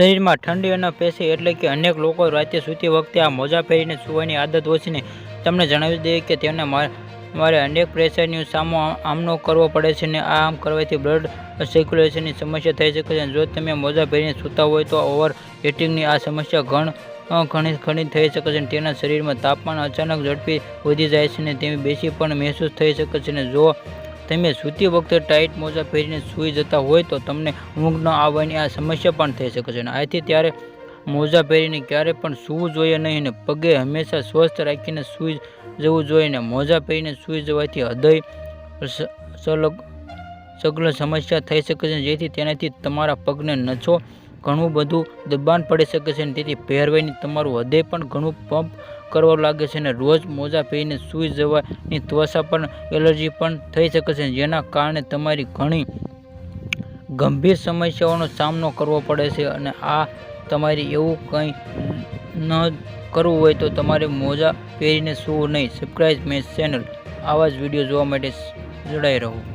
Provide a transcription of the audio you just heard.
શરીરમાં ઠંડી અને પેશી એટલે કે અનેક લોકો રાતે સૂતી વખતે આ મોજા પહેરીને સૂવાની આદત હોય છે ને તમને જણાવી દઈએ કે તેમને મારે અનેક પ્રેશરની સામનો આમનો કરવો પડે છે ને આ આમ કરવાથી બ્લડ સર્ક્યુલેશનની સમસ્યા થઈ શકે છે. જો તમે મોજા પહેરીને સૂતા હોય તો ઓવર હીટિંગની આ સમસ્યા ઘણ ઘણી ઘણી થઈ શકે છે તેના શરીરમાં તાપમાન અચાનક ઝડપી વધી જાય છે ને તેવી બેસી પણ મહેસૂસ થઈ શકે છે ને જો તમે સૂતી વખતે ટાઈટ મોજા પહેરીને સૂઈ જતા હોય તો તમને ઊંઘ ન આવવાની આ સમસ્યા પણ થઈ શકે છે આથી ત્યારે મોજા પહેરીને ક્યારે પણ સૂવું જોઈએ નહીં ને પગે હંમેશા સ્વસ્થ રાખીને સૂઈ જવું જોઈએ ને મોજા પહેરીને સૂઈ જવાથી હૃદય સલગ સગલ સમસ્યા થઈ શકે છે જેથી તેનાથી તમારા પગને નસો ઘણું બધું દબાણ પડી શકે છે તેથી પહેરવાની તમારું હૃદય પણ ઘણું પંપ કરવા લાગે છે અને રોજ મોજા પહેરીને સૂઈ જવાની ત્વચા પણ એલર્જી પણ થઈ શકે છે. જેના કારણે તમારી ઘણી ગંભીર સમસ્યાઓનો સામનો કરવો પડે છે અને આ તમારે એવું કંઈ ન કરવું હોય તો તમારે મોજા પહેરીને સૂવું નહીં. સબસ્ક્રાઈબ મેં ચેનલ આવા જ વીડિયો જોવા માટે જોડાઈ રહો.